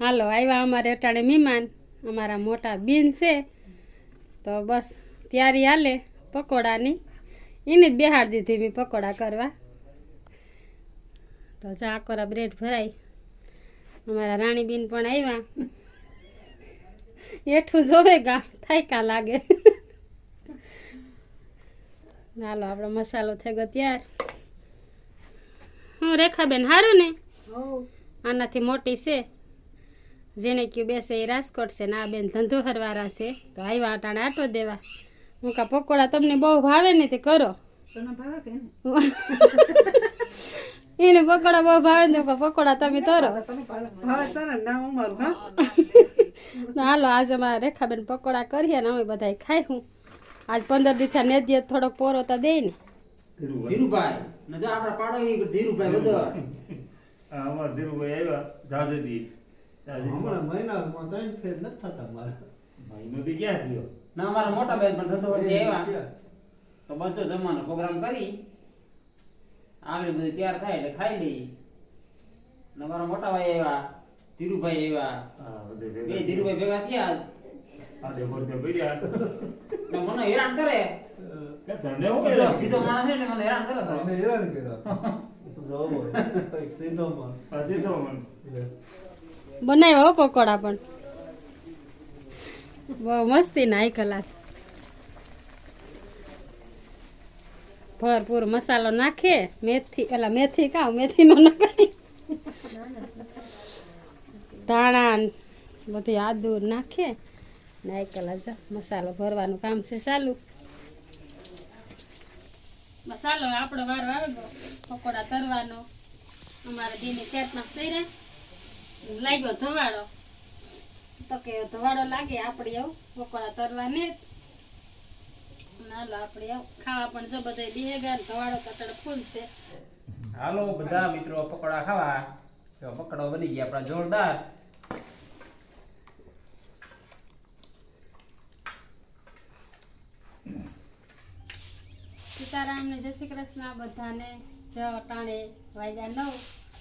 હાલો આવ્યા અમારે અટાણે મહેમાન. અમારા મોટા બેન છે. તો બસ તૈયારી હાલે પકોડાની. એને જ બેહાડ દીધી મેં પકોડા કરવા. તો ચા કોરા બ્રેડ ભરાય. અમારા રાણીબેન પણ આવ્યા એઠું જોવે ગા થાય કા લાગે. હાલો આપણો મસાલો થઈ ગયો તૈયાર. હું રેખાબેન હારું ને? આનાથી મોટી છે. જેને કયું બેસે એ રાજકોટ છે ને આ બેન ધંધો હરવાળા છે. તો આવ્યા અટાણે આટો દેવા. હું કા પકોડા તમને બહુ ભાવે ને તે કરો. એને પકોડા બહુ ભાવે ને પકોડા તમે તરો. હાલો આજે અમારા રેખાબેન પકોડા કરીએ ને અમે બધા ખાઈ હું. આજ પંદર દિવસ નેદ્ય થોડોક પોરો તો દે ને. ધીરુભાઈ. આપણા ધીરુભાઈ બધો અમારા ધીરુભાઈ આવ્યા જાજેથી હમણાં મહિનામાં ત્રણ ફેર નથી થતા મારે. મહિનો થી ક્યાં થયો? ના અમારા મોટા બેન પણ ધંધો વળી આવ્યા. તો બધો જમવાનો પ્રોગ્રામ કરી. આગળ બધું તૈયાર થાય એટલે ખાઈ લઈ ને અમારા મોટા ભાઈ આવ્યા ધીરુભાઈ આવ્યા. બે ભેગા ધીરુભાઈ ભેગા થયા મને હેરાન કરે. કે ધંધે હું સીધો માણસ છે ને મને હેરાન કરે હેરાન કર્યા. સીધો મન બનાવ્યા પકોડા પણ. બહુ મસ્તી નાઈ કલાસ ભરપૂર મસાલો નાખે, મેથી પેલા મેથી કાં મેથી નો નાખાય ધાણા બધી આદુ નાખે નાઈ કલાસ મસાલો ભરવાનું કામ છે ચાલુ. મસાલો આપણો વારો આવે ગયો. પકોડા તરવાનો. અમારે દીની સેટમાં થઈ રહ્યા લાગ્યો ધવાડો? તો કે ધવાડો લાગે આપણે આવું પકોડા તરવાને નાલો આપણે ખાવા પણ જો બધા બે ગયા ધવાડો કટડ ફૂલ છે. હાલો બધા મિત્રો પકોડા ખાવા. તો પકોડા બની ગયા આપણા જોરદાર. સીતારામને જય શ્રી કૃષ્ણ બધાને જ અટાણે વાગ્યા નવ.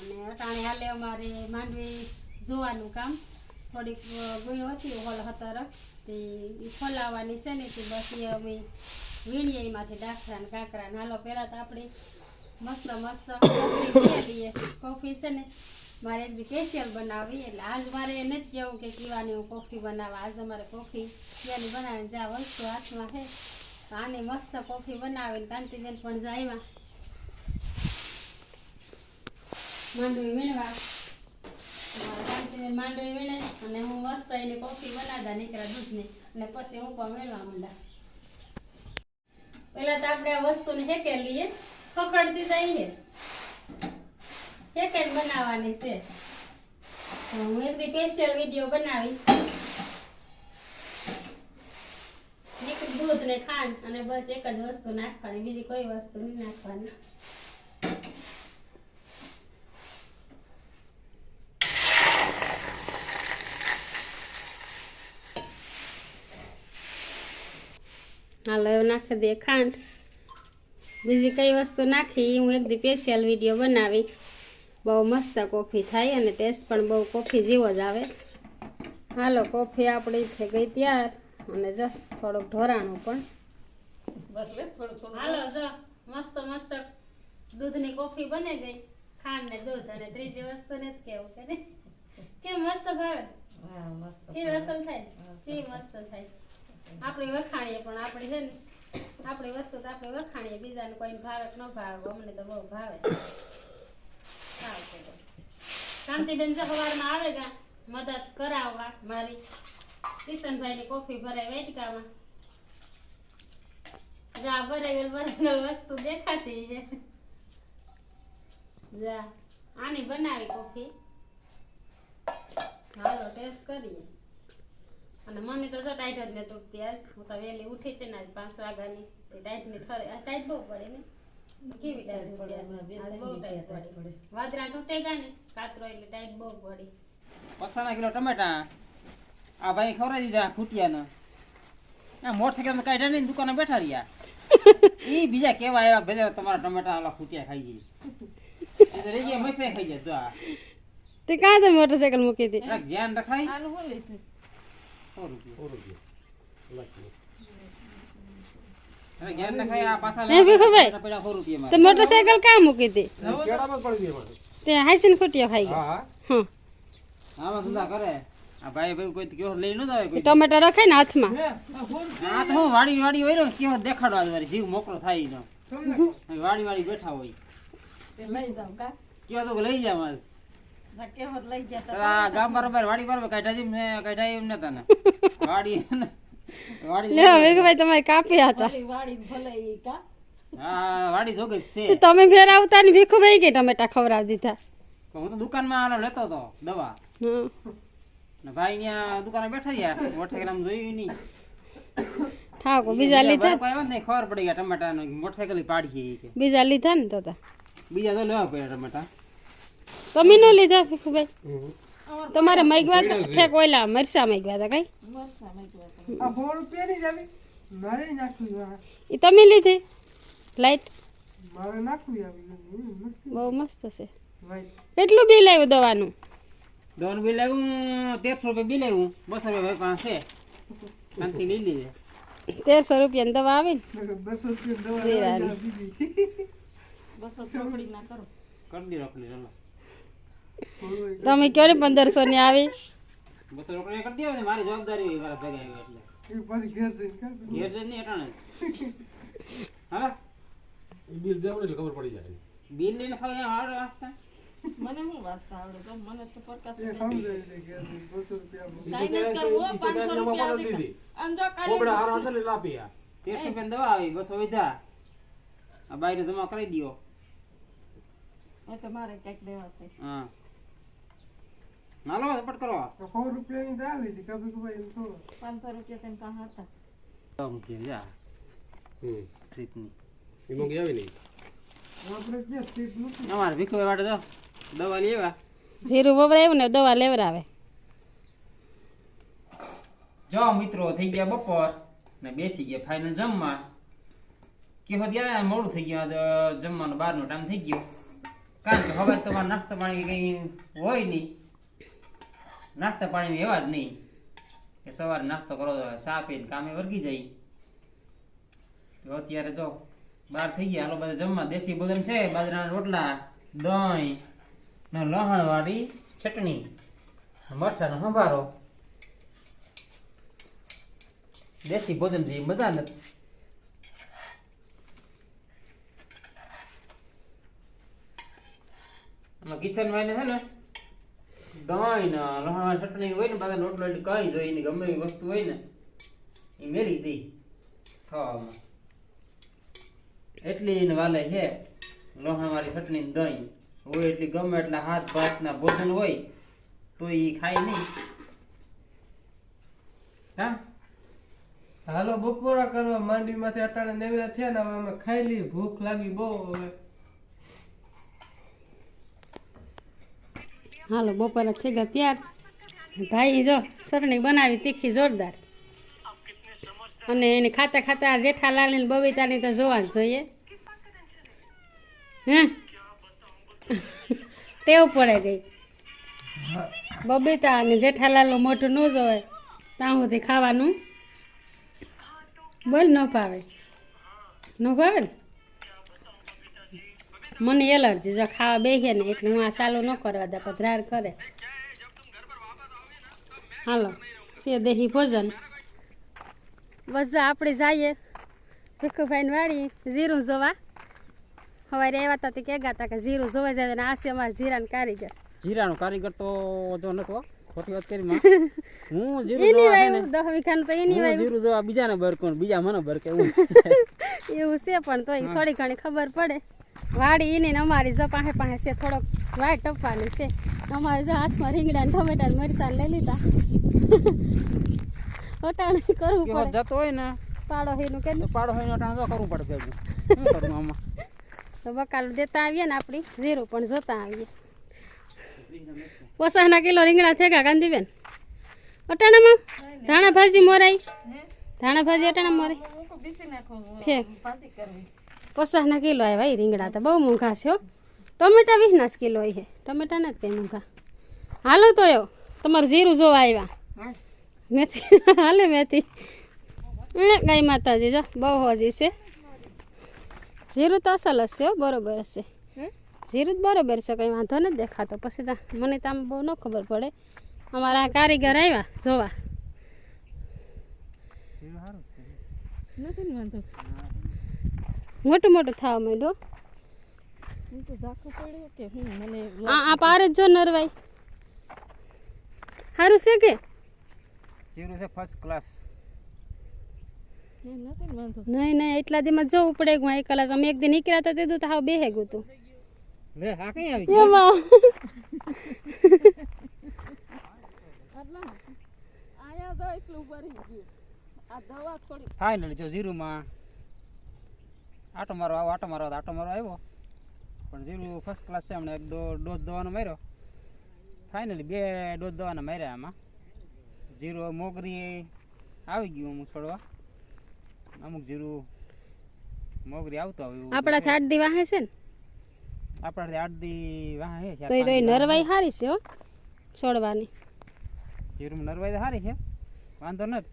અને અટાણે હાલે અમારે માંડવી જોવાનું કામ. થોડીક ગુણ હતી હોલ હતર. તે ખોલાવવાની છે ને, તે બસ એ અમે વીણીએ એમાંથી ડાખરા ને કાંકરા ને. હાલો, પહેલાં તો આપણે મસ્ત મસ્ત કોફી લઈએ કોફી છે ને, મારે એક સ્પેશિયલ બનાવી એટલે આજ મારે નથી કહેવું કે પીવાની હું કોફી બનાવવા. આજ અમારે કોફી પીવાની બનાવીને જ્યાં વસ્તુ હાથમાં છે. આની મસ્ત કોફી બનાવીને કાંતિબેન પણ જાય માંડવી વીણવા. માંડવી વીણે અને હું મસ્ત એની કોફી બનાવતા નીકળ્યા દૂધની. અને પછી હું પણ મેળવા માંડા પેલા તો આપણે આ વસ્તુને હેકે લઈએ. પકડતી જઈએ હેકે બનાવવાની છે. હું એક સ્પેશિયલ વીડિયો બનાવી. દૂધ ને ખાંડ અને બસ એક જ વસ્તુ નાખવાની. બીજી કોઈ વસ્તુ નહીં નાખવાની. હાલો એવું નાખી દે ખાંડ. બીજી કઈ વસ્તુ નાખી હું એક દી સ્પેશિયલ વીડિયો બનાવી બહુ મસ્ત કોફી થાય અને ટેસ્ટ પણ બહુ કોફી જેવો જ આવે. હાલો કોફી આપણી થઈ ગઈ ત્યાર. અને જો થોડુંક ઢોરાણું પણ. હાલો જો મસ્ત મસ્ત દૂધની કોફી બને ગઈ. ખાંડ ને દૂધ અને ત્રીજી વસ્તુ ને કેવું કે? કેમ મસ્ત ભાવે? કેવી અસલ થાય કેવી મસ્ત થાય. આપણે વખાણીએ, પણ આપણે છે ને, આપણી વસ્તુ તો આપણે વખાણીએ, બીજાને કોઈને ભાવે ન ભાવે, અમને તો બહુ ભાવે. શાંતિબેન સવારમાં આવે ગા મદદ કરાવવા મારી. કિશનભાઈની કોફી ભરાય વેટકામાં જા બરેગલ બરેગલ વસ્તુ દેખાતી છે. જા, આની બનાવી કોફી. હાલો, ટેસ્ટ કરીએ. અને મને તો જો ટાઈટ જ ને તૂટતી આજ. હું તો વહેલી ઉઠી તે ને આજ પાંચ વાગ્યાની. તે ટાઈટની ઠરે આ ટાઈટ બહુ પડે ને. કેવી ટાઈટ પડે આજ? બહુ ટાઈટ પડે. વાદરા તૂટે ગયા ને કાતરો એટલે ટાઈટ બહુ પડી. પચાસ કિલો ટમેટા. આ ભાઈ ખવડાવી દીધા ખૂટિયાને. આ મોટરસાઇકલ કાઢ્યા નહીં દુકાને બેઠા રહ્યા. એ બીજા કેવા આવ્યા ભેજા તમારા ટમેટા ઓલા ખૂટિયા ખાઈ જાય. તો રહી ગયા મસાઈ ખાઈ જાય તો તે કાં તો મોટરસાયકલ મૂકી હતી? ધ્યાન રખાય. આનું શું સો રૂપિયા. સો રૂપિયા તે મોટરસાયકલ કાં મૂકી મારે. તે હાઈસીન ખૂટ્યો ખાઈ ગયો. હા હા. આમાં ધંધા કરે? આ ભાઈ ભાઈ કોઈ કયો લઈ ન આવે કોઈ. ટમેટા રખાય ને હાથમાં. આ તો હું વાડી વાડી હોય કેવો દેખાડવા જ જીવ મોકળો થાય વાડી વાડી બેઠા હોય. તે લઈ જાવ કા? તો લઈ જા ગામ બરોબર વાડી બરોબર કાઢા જીમ ને એમ નતા ને વાડી વાડી લે વેગભાઈ તમારે કાપ્યા હતા. ભલે ભલે ઈ કા. હા વાડી જોગે છે. તમે ફેર આવતા ને ભીખુભાઈ કે ટમેટા ખવડાવી દીધા. હું તો દુકાનમાં આનો લેતો હતો દવા. હમ. ને ભાઈ ત્યાં દુકાને બેઠા રહ્યા મોટરસાઇકલ આમ જોયું નહીં. ઠાકો બીજા લીધા? કોઈ નહીં ખબર પડી ગયા ટમાટા મોટરસાઇકલ પાડી કે. બીજા લીધા ને તો તા. બીજા તો લેવા પડ્યા ટમાટા. તમે ન લીધા ભીખુભાઈ તમારે મગવા ઠેક ઓયલા મરસા મગવા હતા કઈ? એ તમે લીધી? લાઈટ? બહુ મસ્ત છે. કેટલું બિલ આવ્યું દવાનું? દવાનું બિલ આવ્યું તેરસો રૂપિયા બિલ આવ્યું. બસો રૂપિયા ભાઈ પાસે. કાંતિ લઈ લીધી તેરસો રૂપિયાની દવા આવે ને? જીરાની. બસો થોડી ના કરો. કરી દે ચાલો. તમે કયો ને પંદરસો ની આવી? બસો કરી દે મારી જવાબદારી હોય મારા ભેગા આવ્યા એટલે. ઘેર જઈને નહીં અટાણે. હા બિલ દેવું એટલે ખબર પડી જાય. બિલ લઈને ખાવ મને શું વાંચતા આવડે? તો મને તો પ્રકાશ કાંઈ નથી કરવું હો, 500 રૂપિયા દીધા. આમ જો કાલે કોબડા હારા હતા ને એટલે આપી આ. તેરસો રૂપિયા દવા આવી બસો વધ્યા આ બાઈને જમા કરી દો એ તો મારે લેવા હા. નાલો ઝપટ કરો. પાંચસો રૂપિયા તેમ કા હતા. તમ મૂકી જા. હમ. ટ્રીપની. એમાં ગયા નહીં? અમારે ભીખવે માટે જો દવા લેવા જીરું વવરાયું ને દવા લેવરાવે. જો મિત્રો થઈ ગયા બપોર ને બેસી ગયા ફાઇનલ જમવા. કે ગયા મોડું થઈ ગયું જમવાનો બારનો ટાઈમ થઈ ગયો. કારણ કે હવે તમારે નાસ્તા પાણી કઈ હોય નહીં. નાસ્તા પાણીમાં એવા જ નહીં કે સવારે નાસ્તો કરો તો ચા પીને કામે વર્ગી જાય. તો અત્યારે જો બહાર થઈ ગયા. હાલો બધા જમવા. દેશી ભોજન છે, બાજરાના રોટલા, દહીં, ને લહણવાળી ચટણી. મરચાનો સંભારો. દેશી ભોજન એ મજા નથી. કિચન એને છે ને દહીં ને લહણ ચટણી હોય ને બધા રોટલો એટલે કઈ જોઈએ ને ગમે એવી વસ્તુ હોય ને, એ મેરી દઈ ખાવામાં. એટલી એને વાલે છે લહણ વાળી ચટણી ને દહીં. હોય એટલી ગમે એટલા હાથ ભાત ના ભોજન હોય, તો એ ખાય નહીં. હા? હાલો, બપોરા કરવા માંડી માંથી અટાણે નેવરા થયા ને હવે અમે ખાઈ લઈએ. ભૂખ લાગી બહુ હવે. હાલો, બપોરે થઈ ગયા ત્યાર. ભાઈ જો સરણી બનાવી તીખી જોરદાર. અને એને ખાતા ખાતા આ બબીતાની તો જોવા જ જોઈએ. હે? ટેવ પડે ગઈ. બબીતા અને જેઠાલાલનું મોઢું ન જોવે, ત્યાં સુધી ખાવાનું બોલ, ન ભાવે. ન ભાવે ને? મને એલર્જી જો ખાવા બેસીએ ને એટલે હું આ ચાલુ ન કરવા દે પધરાર કરે. હાલો સે દેહી ભોજન. બસ આપણે જઈએ. ભીખુભાઈને વાળી જીરું જોવા. સવારે આવ્યા હતા તે કહેતા હતા કે જીરું જોવા જાય અને આ છે અમારા જીરાનું કારીગર. જીરાનો કારીગર તો જો નતો ખોટી વાત કરી માં. હું જીરું જોવા છે ને? દહ વીઘાનું તો એની વાય. જીરું જોવા બીજાને બરકું બીજા મને બરકે એવું. એવું છે પણ તોય થોડી ઘણી ખબર પડે. વાડી એની ને અમારી જો પાસે પાસે છે થોડોક વાય ટપવાની છે. અમારે જો હાથમાં રીંગણા ને ટમેટા ને મરચાં લઈ લીધા. અટાણે કરવું પડે. જતો હોય ને પાડો હીનું કે પાડો હોય ટાણ તો કરવું પડે ભેગું. શું કરું આમાં? તો બકાલું દેતા આવીએ ને આપણી જીરું પણ જોતા આવીએ. પોસાના કિલો રીંગણા થેગા ગાંધીબેન. અટાણામાં? ધાણા ભાજી મોરાઈ? ધાણા ભાજી અટાણા મોરાઈ? હું બીસી નાખું ઠીક. પચાસના કિલો આવ્યા એ રીંગણા તો બહુ મોંઘા છે હો. ટમેટા વીસના જ કિલો છે. ટમેટા નથી કંઈ મોંઘા. હાલો તો એવો તમારું જીરું જોવા આવ્યા મેથી. હાલે મેથી. ગાય માતાજી જો બહુ હોજી છે. જીરું તો અસલ હશે હો બરોબર હશે જીરું જ બરોબર છે કંઈ વાંધો નથી દેખાતો. પછી તો મને તો આમ બહુ ન ખબર પડે. અમારા કારીગર આવ્યા જોવા. નથી વાંધો? મોટું મોટું થવા માંડ્યો. હું તો ઝાખું પડ્યું કે હું મને આ આ પાર જ જો નરવાઈ. સારું છે કે? જીરું છે ફર્સ્ટ ક્લાસ એ નથી ને વાંધો. નહીં નહીં એટલા દીમાં જવું પડે. હું એક કલાક અમે એક દિન નીકળ્યા હતા તે તો હાવ બેહે ગયું તું. લે આ કઈ આવી એમાં. આયા તો એટલું ભરી ગયું. આ દવા થોડી ફાઇનલ જો જીરુમાં આટો મારો આવો આટો મારો આટો મારો આવ્યો. પણ જીરું ફર્સ્ટ ક્લાસ છે હમણાં એક ડોઝ દવાનો માર્યો. ફાઇનલી બે ડોઝ દવાના માર્યા આમાં. જીરું મોગરી આવી ગયું અમુક છોડવા. અમુક જીરું મોગરી આવતો આવ્યું આપણા આઠ દી વાહે છે ને? આપણા આઠ દી વાહે છે તો એ. નરવાઈ સારી છે હો છોડવાની. જીરું નરવાઈ તો સારી છે વાંધો નથી.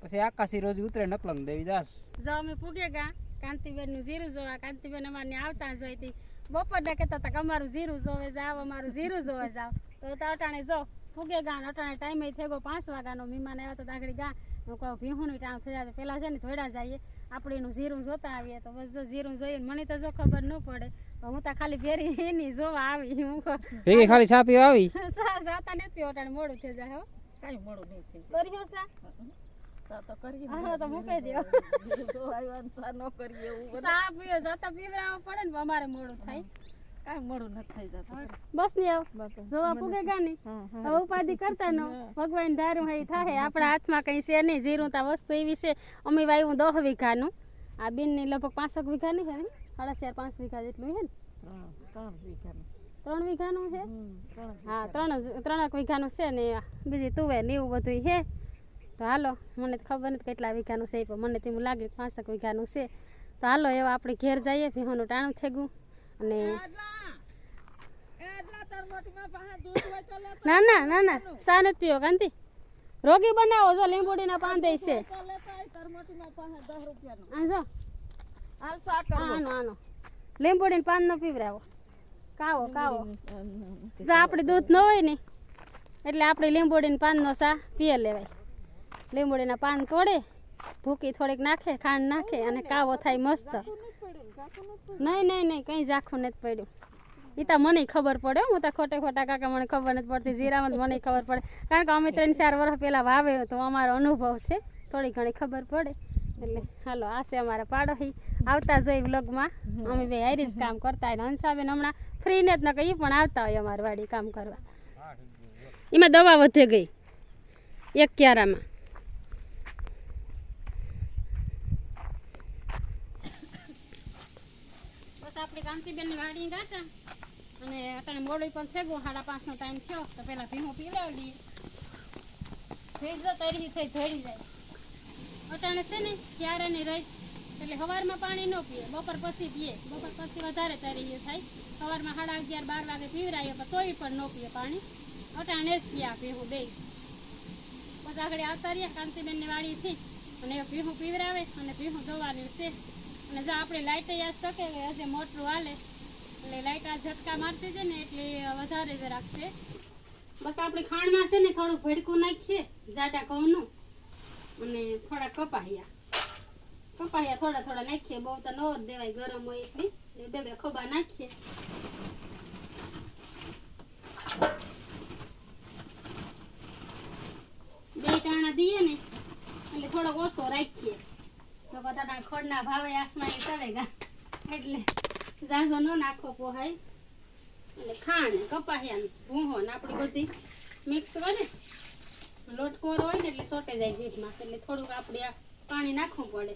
પછી આકાશી રોજ ઉતરે નકલંગ દેવી દાસ જો અમે પૂગે ગા. કાંતિબેનનું જીરું જોવા કાંતિબેન અમારે આવતા જોઈતી બપોરના કહેતા હતા કે અમારું જીરું જોવે જાવ અમારું જીરું જોવે જાવ. તો તો અટાણે જો ફૂગે ગા ને અટાણે ટાઈમે થઈ ગયો પાંચ વાગ્યાનો. મહેમાન આવ્યા તો આગળ ગા. હું કહું ભીહુંનું ટાણું થઈ જાય પેલા છે ને થોડા જઈએ. આપણે એનું જીરું જોતા આવીએ. તો બસ જો જીરું જોઈએ ને મને તો જો ખબર ન પડે. હું તો ખાલી ફેરી એની જોવા આવી. હું ભેગી ખાલી સાપી આવી? સા- જાતા નથી અટાણે મોડું થઈ જાય હો. કાંઈ મોડું નહીં થઈ કર્યું સા તા કરી હા તો મૂકી દો ને ન કરીએ એવું સા પીવે જાતા પીવડાવવા પડે ને અમારે મોડું થાય. કાંઈ મોડું નથી થઈ જતું. બસ ને આવ. જોવા પૂગે ગા ને હા હા. હવે ઉપાધિ કરતા ન ભગવાન ધારું હઈ થાય આપણા હાથમાં કઈ છે નહીં. જીરું તા વસ્તુ એવી છે. અમે વાવ્યું દહ વીઘાનું. આ બેનની લગભગ પાંસઠ વીઘાની છે ને? સાડા ચાર પાંચ વીઘા જેટલું છે ને? ત્રણ વીઘાનું. ત્રણ વીઘાનું છે? હા ત્રણ ત્રણેક વીઘાનું છે ને બીજી તુવેર ને એવું બધું છે. તો હાલો, મને ખબર નથી કેટલા વીઘાનું છે પણ મને તેવું લાગે પાંસઠ વીઘાનું છે. તો હાલો એવા આપણે ઘેર જઈએ, ભીહોનું ટાણું થઈ ગયું અને ના ના ના ના સા નથી પીવો, કાંતિ. રોગી બનાવો, જો લીંબોડીના પાન દઈ છે. લીંબોડીને પાન ન પીવરાવો. કાવો કાવો જો આપણે દૂધ ન હોય ને, એટલે આપણે પાન પાનનો શા પીએ લેવાય. લીંબોડીના પાન તોડે, ભૂકી થોડીક નાખે, ખાંડ નાખે અને કાવો થાય મસ્ત. નહીં નહીં નહીં, કંઈ ઝાખું નથી પડ્યું. એ તો મને ખબર પડે હું તો ખોટે ખોટા કાકા મને ખબર નથી પડતી જીરામાં મને ખબર પડે. કારણ કે અમે ત્રણ, ચાર વર્ષ પહેલાં વાવે તો અમારો અનુભવ છે, થોડી ઘણી ખબર પડે. એટલે હાલો, આ છે અમારા પાડોશી. આવતા જોઈ વ્લોગમાં. અમે બે હારી જ કામ કરતા હોય હંસાબેન હમણાં ફ્રી ને જ ન કહીએ પણ આવતા હોય અમારી વાડી કામ કરવા. એમાં દવા વધે ગઈ એક ક્યારામાં બસની વાડી ગાતા. અને અત્યારે મોડું પણ ગયું સાડા પાંચનો ટાઈમ થયો, તો પેલા ભીમો પીવડાવી લઈએ થઈ જો જાય. અટાણે છે ને, ક્યારે ને રહી, એટલે સવારમાં પાણી ન પીએ, બપોર પછી પીએ. બપોર પછી વધારે તરી થાય. સવારમાં સાડા અગિયાર, બાર વાગે પીવરાય પણ તોય પણ ન પીએ પાણી. અટાણે જ પીયા પીવું દઈ પછી આગળ આવતા રહ્યા કાંતિબેનની વાડીથી. અને પીહું પીવરાવે અને પીહું ધોવાની છે. અને જો આપણે લાઇટ યાદ શકે હજે મોટરું હાલે, એટલે લાઇટ આ ઝટકા મારતી છે ને એટલે વધારે જ રાખશે. બસ આપણે ખાંડમાં છે ને થોડું ભડકું નાખીએ, જાડા ઘઉંનું, અને થોડા કપાહિયા. કપાહિયા થોડા થોડા નાખીએ, બહુ તો ન દેવાય, ગરમ હોય એટલી. બે બે ખોબા નાખીએ. બે ટાણા દઈએ ને, એટલે થોડો ઓછો રાખીએ. તો કદાચ ખોડના ભાવે આસમાની ચડેગા એટલે ઝાઝો ન નાખો પોહાય. એટલે ખાણ કપાહિયા ભૂહો ને આપણી બધી મિક્સ કરે લોટ હોય ને એટલે સોટે જાય જીભમાં એટલે થોડુંક આપણે આ પાણી નાખવું પડે.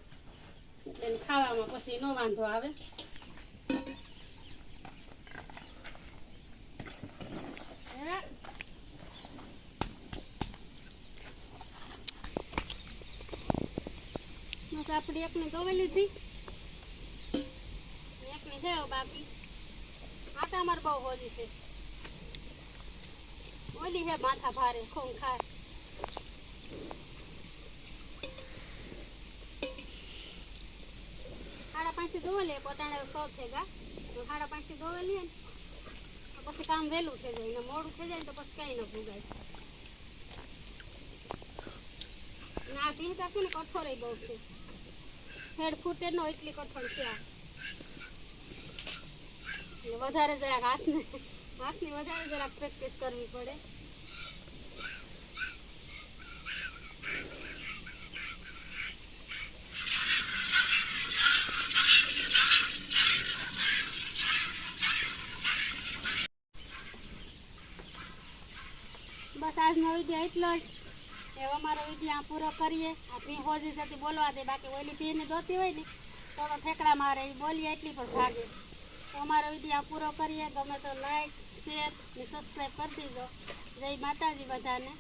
એટલે ખાવામાં પછી ન વાંધો આવે હા. બસ આપણી એકની ગવે લીધી. એકની છે બાકી. આટા અમારે બહુ હોજી છે. ઓલી હે માથા ભારે, ખોંગ ખાય. સાડા પાંચથી ધોવા લે પટાણે સો થઈ ગા સાડા પાંચથી લે ને પછી કામ વહેલું થઈ જાય. મોડું થઈ જાય તો પછી કઈ ન ભૂગાય. ના ભીંતા છે ને કઠોળ બહુ છે. હેડ ફૂટે નો એટલી કઠણ છે વધારે જરાક હાથને, હાથની વધારે જરાક પ્રેક્ટિસ કરવી પડે. બસ આજનો વીડિયો એટલો જ. એવો વીડિયો આ પૂરો કરીએ. આપણી હોજી સાથે બોલવા દે, બાકી ઓલી ભીને દોતી હોય ને, તો ઠેકડા મારે એ બોલીએ એટલી પણ ભાગે. તો અમારો વીડિયો પૂરો કરીએ. ગમે તો લાઈક શેર ને સબસ્ક્રાઈબ કરી દીધો જય માતાજી બધાને.